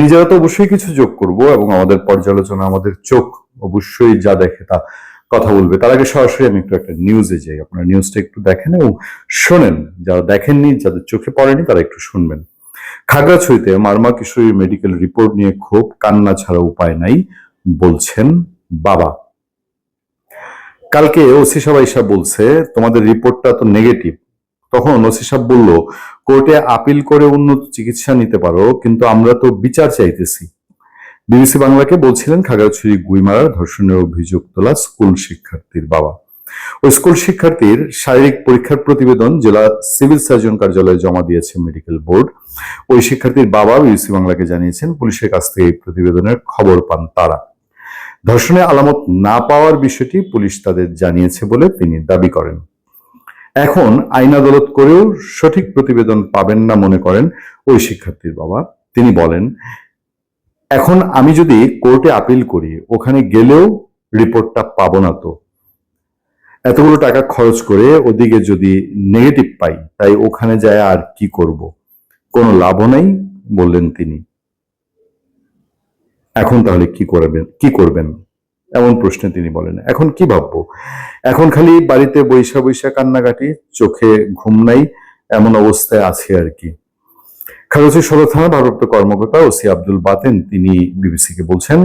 নিজেরা তো অবশ্যই কিছু যোগ করব এবং আমাদের পর্যালোচনা, আমাদের চোখ অবশ্যই যা দেখে তা কথা বলবে। তার আগে সরাসরি আমি একটু একটা নিউজে যাই। আপনারা নিউজটা একটু দেখেন এবং শোনেন। যারা দেখেননি, যাদের চোখে পড়েনি, তারা একটু শুনবেন। খাগড়াছড়িতে মারমা কিশোরী মেডিকেল রিপোর্ট নিয়ে ক্ষোভ, কান্না ছাড়া উপায় নাই, বলছেন বাবা। কালকে ওসি সাহেব আইসা বলছে, তোমাদের রিপোর্টটা তো নেগেটিভ তখন ওসি সাহেব বলল, কোর্টে আপিল করে উন্নত চিকিৎসা নিতে পারো, কিন্তু আমরা তো বিচার চাইতেছি। বিবিসি বাংলাকে বলছিলেন খাগড়াছড়ি গুইমারার ধর্ষণের অভিযোগ তোলা স্কুল শিক্ষার্থীর বাবা। ওই স্কুল শিক্ষার্থীর শারীরিক পরীক্ষার প্রতিবেদন জেলা সিভিল সার্জন কার্যালয়ে জমা দিয়েছে মেডিকেল বোর্ড। ওই শিক্ষার্থীর বাবা বিবিসি বাংলাকে জানিয়েছেন, পুলিশের কাছ থেকে এই প্রতিবেদনের খবর পান তারা। ধর্ষণের আলামত না পাওয়ার বিষয়টি পুলিশ তাদের জানিয়েছে বলে তিনি দাবি করেন। এখন আইন আদালত করেও সঠিক প্রতিবেদন পাবেন না মনে করেন ওই শিক্ষার্থীর বাবা। তিনি বলেন, এখন আমি যদি কোর্টে আপিল করি, ওখানে গেলেও রিপোর্টটা পাবো না তো। এতগুলো টাকা খরচ করে ওদিকে যদি নেগেটিভ পাই, তাই ওখানে যায় আর কি করব? কোনো লাভও নাই, বললেন তিনি। এখন তাহলে কি করবেন কি করবেন? এমন প্রশ্নে তিনি বলেন। এখন কি ভাববো? এখন খালি বাড়িতে বৈশা বৈশা কান্নাকাটি, চোখে ঘুম নাই, এমন অবস্থায় আছে আর কি। খাগড়াছড়ি সদর থানা ভারপ্রাপ্ত কর্মকর্তা ওসি আব্দুল বাতেন, তিনি বিবিসিকে বলছেন,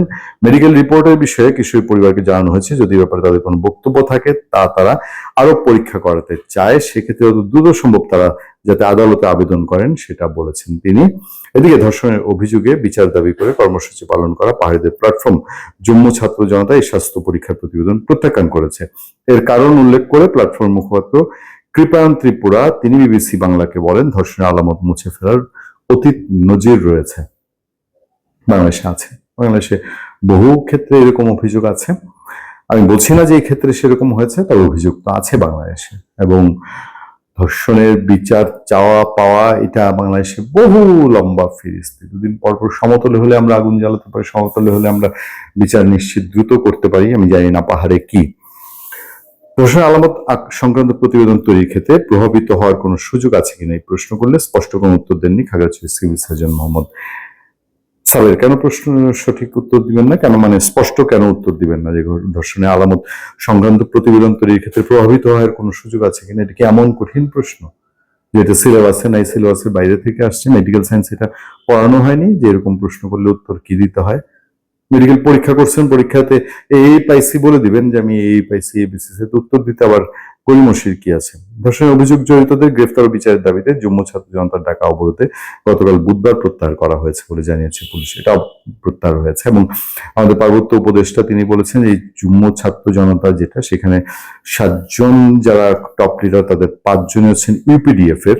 মেডিকেল রিপোর্টের বিষয়ে কিশোরী পরিবারকে জানানো হয়েছে, যদি ব্যাপারে তাদের কোনো বক্তব্য থাকে, তা তারা আরও পরীক্ষা করাতে চায়। সেক্ষেত্রে যত দ্রুত সম্ভব তারা যাতে আদালতে আবেদন করেন, সেটা বলেছেন তিনি। এদিকে ধর্ষণের অভিযোগে বিচার দাবি করে কর্মসূচি পালন করা পাহাড়িদের প্ল্যাটফর্ম জম্মু ছাত্র জনতা এই স্বাস্থ্য পরীক্ষার প্রতিবেদন প্রত্যাখ্যান করেছে। এর কারণ উল্লেখ করে প্ল্যাটফর্ম মুখপাত্র কৃপায়ন ত্রিপুরা, তিনি বিবিসি বাংলাকে বলেন, ধর্ষণের আলামত মুছে ফেলার অতীত নজির রয়েছে। বাংলাদেশে আছে। বাংলাদেশে বহু ক্ষেত্রে এরকম অভিযোগ আছে। আমি বলছি না যে এই ক্ষেত্রে সেরকম হয়েছে, তবে অভিযোগ তো আছে বাংলাদেশে। এবং ধর্ষণের বিচার চাওয়া, পাওয়া, এটা বাংলাদেশে বহু লম্বা ফিরিস্তি। দুদিন পরপর পর সমতলে হলে আমরা আগুন জ্বালাতে পারি, সমতলে হলে আমরা বিচার নিশ্চিত দ্রুত করতে পারি। আমি জানি না পাহাড়ে কি ধর্ষণ আলামত সংক্রান্ত প্রতিবেদন তৈরির ক্ষেত্রে প্রভাবিত হওয়ার কোনো সুযোগ আছে কিনা এই প্রশ্ন করলে স্পষ্ট কোনো উত্তর দেননি খাগড়াছড়ি সিভিল সার্জন মোহাম্মদ সাবের কেন প্রশ্ন, সঠিক উত্তর দিবেন না? কেন মানে স্পষ্ট কেন উত্তর দিবেন না? যে ধর্ষণে আলামত সংক্রান্ত প্রতিবেদন তৈরির ক্ষেত্রে প্রভাবিত হওয়ার কোনো সুযোগ আছে কিনা? এটা কি এমন কঠিন প্রশ্ন? যে এটা সিলেবাসে নাই সিলেবাসের বাইরে থেকে আসছে মেডিকেল সায়েন্স এটা পড়ানো হয়নি, যে এরকম প্রশ্ন করলে উত্তর কি দিতে হয়? মেডিকেল পরীক্ষা করছেন, পরীক্ষাতে এই পাইছি বলে দিবেন যে আমি এই পাইছি এই উত্তর দিতে আবার গরিমসির কি আছে? ধর্ষণের অভিযোগ জড়িতদের গ্রেফতার ও বিচারের দাবিতে জম্মু ছাত্র জনতার ডাকা অবরোধে গতকাল বুধবার প্রত্যাহার করা হয়েছে বলে জানিয়েছে পুলিশ। এটা প্রত্যাহার হয়েছে এবং আমাদের পার্বত্য উপদেষ্টা তিনি বলেছেন এই জম্মু ছাত্র জনতা যেটা, সেখানে সাতজন যারা টপ লিডার তাদের পাঁচজনই হচ্ছেন ইউপিডিএফ এর।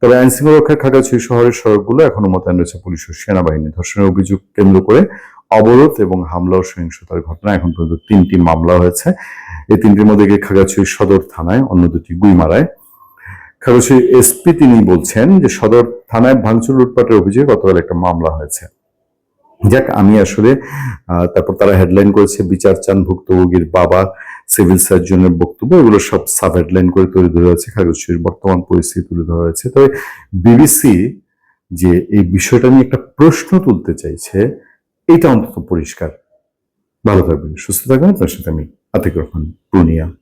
তবে আইন শৃঙ্খলা রক্ষার খাগড়াছড়ি শহরের সড়কগুলো এখনও মোতায়েন রয়েছে পুলিশ ও সেনাবাহিনী। ধর্ষণের অভিযোগ কেন্দ্র করে অবরোধ এবং হামলা ও সহিংসতার ঘটনা। এখন পর্যন্ত তিনটি মামলা হয়েছে। এই তিনটির মধ্যে গিয়ে খাগড়াছড়ি সদর থানায় অন্য দুটি গুইমারায় খাগড়াছড়ি এসপি তিনি বলছেন যে সদর থানায় ভাঙচুর লুটপাটের অভিযোগে গতকাল একটা মামলা হয়েছে। যাক, আমি আসলে তারপর তারা হেডলাইন করেছে বিচার চান ভুক্তভোগীর বাবা, সিভিল সার্জনের বক্তব্য, এগুলো সব সাব হেডলাইন করে তুলে ধরা হয়েছে। খাগড়াছড়ির বর্তমান পরিস্থিতি তুলে ধরা হয়েছে। তবে বিবিসি যে এই বিষয়টা নিয়ে একটা প্রশ্ন তুলতে চাইছে এটা অন্তত পরিষ্কার। ভালো থাকবেন সুস্থ থাকবেন। তার সাথে আমি আতিক রহমান পূর্ণিয়া।